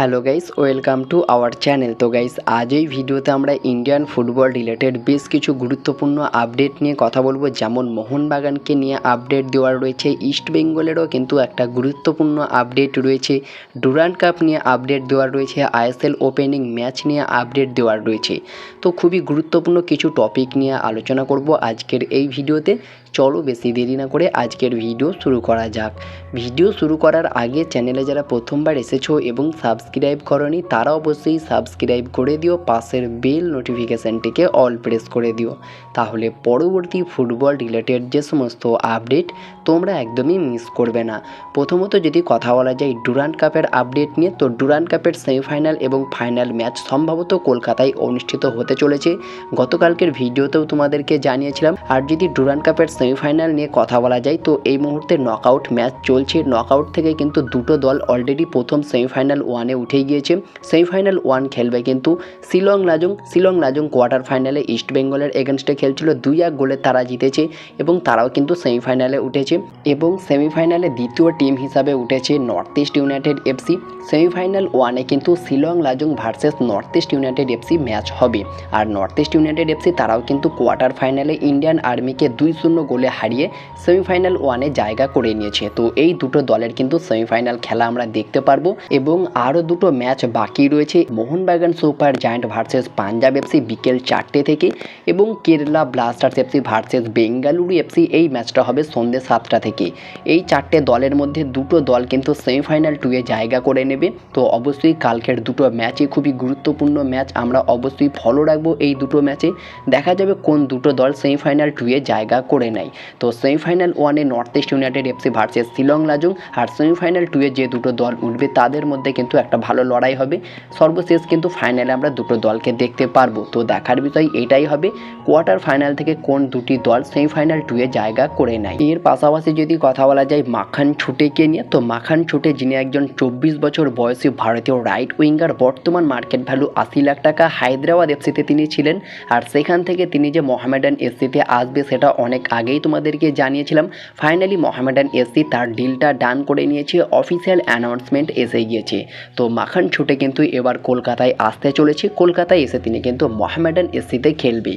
Hello guys, welcome to our channel. তো guys, আজ এই ভিডিওতে আমরা ইন্ডিয়ান ফুটবল রিলেটেড বেশ কিছু গুরুত্বপূর্ণ আপডেট নিয়ে কথা বলব। যেমন মোহনবাগানকে নিয়ে আপডেট দেওয়ার রয়েছে, ইস্ট বেঙ্গলেরও কিন্তু একটা গুরুত্বপূর্ণ আপডেট রয়েছে। ডুরান্ড কাপ নিয়ে আপডেট দেওয়ার রয়েছে, আইএসএল ওপেনিং ম্যাচ নিয়ে আপডেট দেওয়ার রয়েছে। তো খুবই গুরুত্বপূর্ণ কিছু টপিক নিয়ে আলোচনা করব আজকের এই ভিডিওতে। চলো বেশি দেরি না করে আজকের ভিডিও শুরু করা যাক। ভিডিও শুরু করার আগে চ্যানেলে যারা প্রথমবার এসেছ এবং সাবস্ক্রাইব করনি, তারা অবশ্যই সাবস্ক্রাইব করে দিও, পাশের বেল নোটিফিকেশানটিকে অল প্রেস করে দিও। তাহলে পরবর্তী ফুটবল রিলেটেড যে সমস্ত আপডেট তোমরা একদমই মিস করবে না। প্রথমত যদি কথা বলা যায় ডুরান্ড কাপের আপডেট নিয়ে, তো ডুরান্ড কাপের সেমিফাইনাল এবং ফাইনাল ম্যাচ সম্ভবত কলকাতায় অনুষ্ঠিত হতে চলেছে। গতকালকের ভিডিওতেও তোমাদেরকে জানিয়েছিলাম। আর যদি ডুরান্ড কাপের সেমিফাইনাল নিয়ে কথা বলা যায়, তো এই মুহূর্তে নকআউট ম্যাচ চলছে। নকআউট থেকে কিন্তু দুটো দল অলরেডি প্রথম সেমিফাইনাল ওয়ানে উঠে গিয়েছে। সেমিফাইনাল ওয়ান খেলবে কিন্তু শিলং লাজং শিলং লাজং কোয়ার্টার ফাইনালে ইস্ট বেঙ্গলের এগেনস্টে খেলছিল দুই এক গোলে তারা জিতেছে এবং তারাও কিন্তু সেমিফাইনালে উঠেছে এবং সেমিফাইনালে দ্বিতীয় টিম হিসাবে উঠেছে north east united FC semifinal ওয়ানে কিন্তু Shillong Lajong versus north east united FC match হবে আর নর্থ ইস্ট ইউনাইটেড এফসি তারাও কিন্তু কোয়ার্টার ফাইনালে ইন্ডিয়ান আর্মিকে দুই শূন্য গোলে হারিয়ে সেমিফাইনাল ওয়ানে জায়গা করে নিয়েছে। তো এই দুটো দলের কিন্তু সেমিফাইনাল খেলা আমরা দেখতে পারব এবং আরও দুটো ম্যাচ বাকি রয়েছে। Mohun Bagan super giant versus Punjab FC বিকেল চারটে থেকে এবং Kerala blasters FC versus Bengaluru FC এই ম্যাচটা হবে সন্ধ্যে সাতটা থেকে। এই চারটে দলের মধ্যে দুটো দল কিন্তু সেমিফাইনাল টুয়ে জায়গা করে নেবে। তো অবশ্যই কালকের দুটো ম্যাচই খুবই গুরুত্বপূর্ণ ম্যাচ। আমরা অবশ্যই ফলো রাখব এই দুটো ম্যাচে। দেখা যাবে কোন দুটো দল সেমিফাইনাল টুয়ে জায়গা করে নেয়। তো সেমিফাইনাল ওয়ানে north east united FC versus Shillong Lajong আর সেমিফাইনাল টুয়ে যে দুটো দল উঠবে তাদের মধ্যে কিন্তু একটা ভালো লড়াই হবে। সর্বশেষ কিন্তু ফাইনালে আমরা দুটো দলকে দেখতে পারব। তো দেখার বিষয় এটাই হবে, কোয়ার্টার ফাইনাল থেকে কোন দুটি দল সেমিফাইনাল টুয়ে জায়গা করে নেয়। এর পাশাপাশি যদি কথা বলা যায় মাখান ছুটেকে নিয়ে, তো মাখান ছুটে যিনি একজন চব্বিশ বছর বয়সী ভারতীয় রাইট উইঙ্গার বর্তমান মার্কেট ভ্যালু আশি লাখ টাকা হায়দ্রাবাদ এফসিতে তিনি ছিলেন। আর সেখান থেকে তিনি যে মোহামেডান এসসিতে আসবে, সেটা অনেক আগেই তোমাদেরকে জানিয়েছিলাম। ফাইনালি মোহামেডান এসসি তার ডিলটা ডান করে নিয়েছে অফিসিয়াল অ্যানাউন্সমেন্ট এসে গিয়েছে। তো মাখান ছুটে কিন্তু এবার কলকাতায় আসতে চলেছে। কলকাতায় এসে তিনি কিন্তু মোহামেডান এসসিতে খেলবে।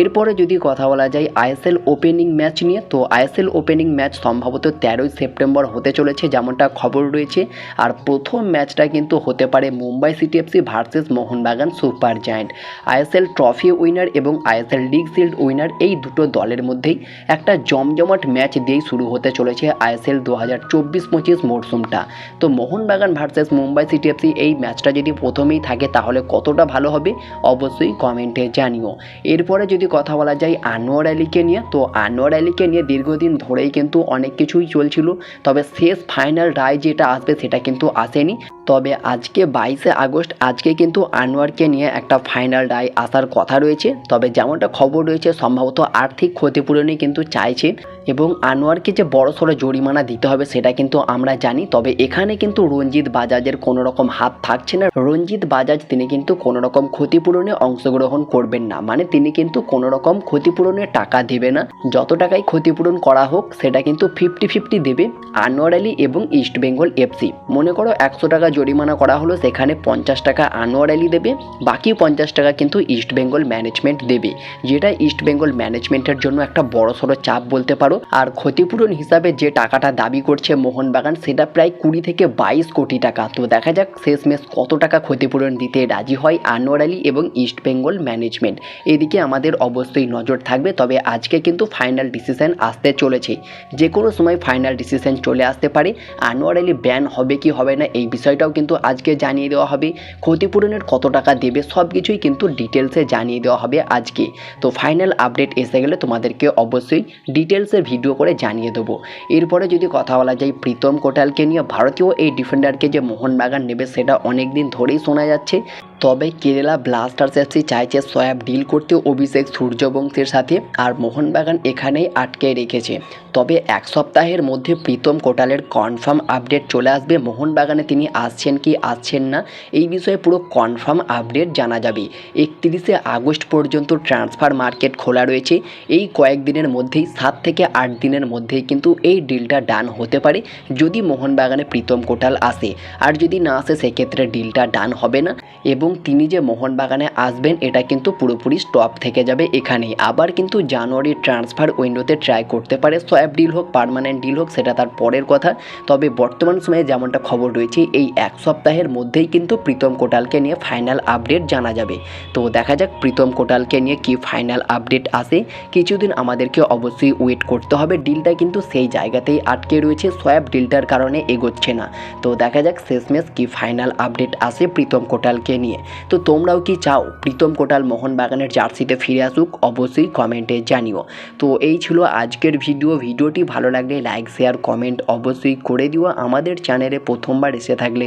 এরপরে যদি কথা বলা যায় আইএসএল ওপেনিং ম্যাচ নিয়ে, তো আইএসএল ওপেনিং ম্যাচ সম্ভবত তেরোই সেপ্টেম্বর হতে চলেছে যেমনটা খবর রয়েছে। আর প্রথম ম্যাচটা কিন্তু হতে পারে Mumbai city FC versus Mohun Bagan super giant. ISL trophy winner এবং আইএসএল লিগ শিল্ড উইনার এই দুটো দলের মধ্যেই একটা জমজমাট ম্যাচ দিয়েই শুরু হতে চলেছে আইএসএল দু হাজার চব্বিশ পঁচিশ মরশুমটা তো Mohun Bagan versus Mumbai city FC এই ম্যাচটা যদি প্রথমেই থাকে, তাহলে কতটা ভালো হবে? অবশ্যই কমেন্টে জানিও। এরপরে যদি কথা বলা যায় আনোয়ার আলীকে নিয়ে, তো আনোয়ার আলীকে নিয়ে দীর্ঘদিন ধরেই কিন্তু অনেক কিছুই চলছিল, তবে শেষ ফাইনাল রায় যেটা আসবে, সেটা কিন্তু আসেনি। তবে আজকে বাইশে আগস্ট, আজকে কিন্তু আনোয়ারকে নিয়ে একটা ফাইনাল রায় আসার কথা রয়েছে। তবে যেমনটা খবর রয়েছে, সম্ভবত আর্থিক ক্ষতিপূরণই কিন্তু চাইছে এবং আনোয়ারকে যে বড় সড়ো জরিমানা দিতে হবে সেটা কিন্তু আমরা জানি। তবে এখানে কিন্তু রঞ্জিত বাজাজের কোনো রকম হাত থাকছে না। রঞ্জিত বাজাজ তিনি কিন্তু কোনো রকম ক্ষতিপূরণে অংশগ্রহণ করবেন না। মানে তিনি কিন্তু কোনো রকম ক্ষতিপূরণের টাকা দেবে না। যত টাকাই ক্ষতিপূরণ করা হোক, সেটা কিন্তু ফিফটি ফিফটি দেবে আনোয়ার আলী এবং ইস্ট বেঙ্গল এফসি। মনে করো একশো টাকা জরিমানা করা হলো, সেখানে পঞ্চাশ টাকা আনোয়ার আলী দেবে, বাকি পঞ্চাশ টাকা কিন্তু ইস্ট বেঙ্গল ম্যানেজমেন্ট দেবে, যেটা ইস্ট বেঙ্গল ম্যানেজমেন্টের জন্য একটা বড় সড়ো চাপ বলতে পারো। আর ক্ষতিপূরণ হিসাবে যে টাকাটা দাবি করছে মোহনবাগান, সেটা প্রায় কুড়ি থেকে বাইশ কোটি টাকা। তো দেখা যাক শেষমেশ কত টাকা ক্ষতিপূরণ দিতে রাজি হয় আনোয়ার আলী এবং ইস্ট বেঙ্গল ম্যানেজমেন্ট এদিকে আমাদের অবশ্যই নজর থাকবে, তবে আজকে কিন্তু ফাইনাল ডিসিশন আসতে চলেছে। যে কোনো সময় ফাইনাল ডিসিশন চলে আসতে পারে। আনোয়ার আলী ব্যান হবে কি হবে না, এই বিষয়টাও কিন্তু আজকে জানিয়ে দেওয়া হবে। ক্ষতিপূরণের কত টাকা দেবে সব কিছুই কিন্তু ডিটেলসে জানিয়ে দেওয়া হবে আজকে। তো ফাইনাল আপডেট এসে গেলে তোমাদেরকে অবশ্যই ডিটেলসে ভিডিও করে জানিয়ে দেবো। এরপরে যদি কথা বলা যায় প্রীতম কোটালকে নিয়ে, ভারতীয় এই ডিফেন্ডারকে যে মোহনবাগান নেবে সেটা অনেক দিন ধরেই শোনা যাচ্ছে। তবে কেরালা ব্লাস্টার্স এফসি চাইছে সোয়াব ডিল করতে অভিষেক সূর্যবংশের সাথে আর মোহনবাগান এখানেই আটকে রেখেছে। তবে এক সপ্তাহের মধ্যে প্রীতম কোটালের কনফার্ম আপডেট চলে আসবে। মোহনবাগানে তিনি আসছেন কি আসছেন না, এই বিষয়ে পুরো কনফার্ম আপডেট জানা যাবে। একত্রিশে আগস্ট পর্যন্ত ট্রান্সফার মার্কেট খোলা রয়েছে। এই কয়েকদিনের মধ্যে মধ্যেই, সাত থেকে আট দিনের মধ্যেই কিন্তু এই ডিলটা ডান হতে পারে, যদি মোহনবাগানে প্রীতম কোটাল আসে। আর যদি না আসে, সেক্ষেত্রে ডিলটা ডান হবে না। এবং তিনি যে মোহনবাগানে আসবেন, এটা কিন্তু পুরোপুরি স্টপ থেকে যাবে এখানেই। আবার কিন্তু জানুয়ারির ট্রান্সফার উইন্ডোতে ট্রাই করতে পারে, সোয়াব ডিল হোক পার্মানেন্ট ডিল হোক, সেটা তার পরের কথা। তবে বর্তমান সময়ে যেমনটা খবর রয়েছে, এই এক সপ্তাহের মধ্যেই কিন্তু প্রীতম কোটালকে নিয়ে ফাইনাল আপডেট জানা যাবে। তো দেখা যাক প্রীতম কোটালকে নিয়ে কি ফাইনাল আপডেট আসে। কিছুদিন আমাদেরকে অবশ্যই ওয়েট করতে হবে। ডিলটা কিন্তু সেই জায়গাতেই আটকে রয়েছে। সোয়াব ডিলটার কারণে এগোচ্ছে না। তো দেখা যাক শেষমেশ কি ফাইনাল আপডেট আসে প্রীতম কোটালকে নিয়ে। তো তোমরাও কি চাও প্রীতম কোটাল মোহনবাগানের জার্সিতে ফিরে আসুক? অবশ্যই কমেন্টে জানিও। তো এই ছিল আজকের ভিডিও ভিডিওটি ভালো লাগলে লাইক শেয়ার কমেন্ট অবশ্যই করে দিও। আমাদের চ্যানেলে প্রথমবার এসে থাকলে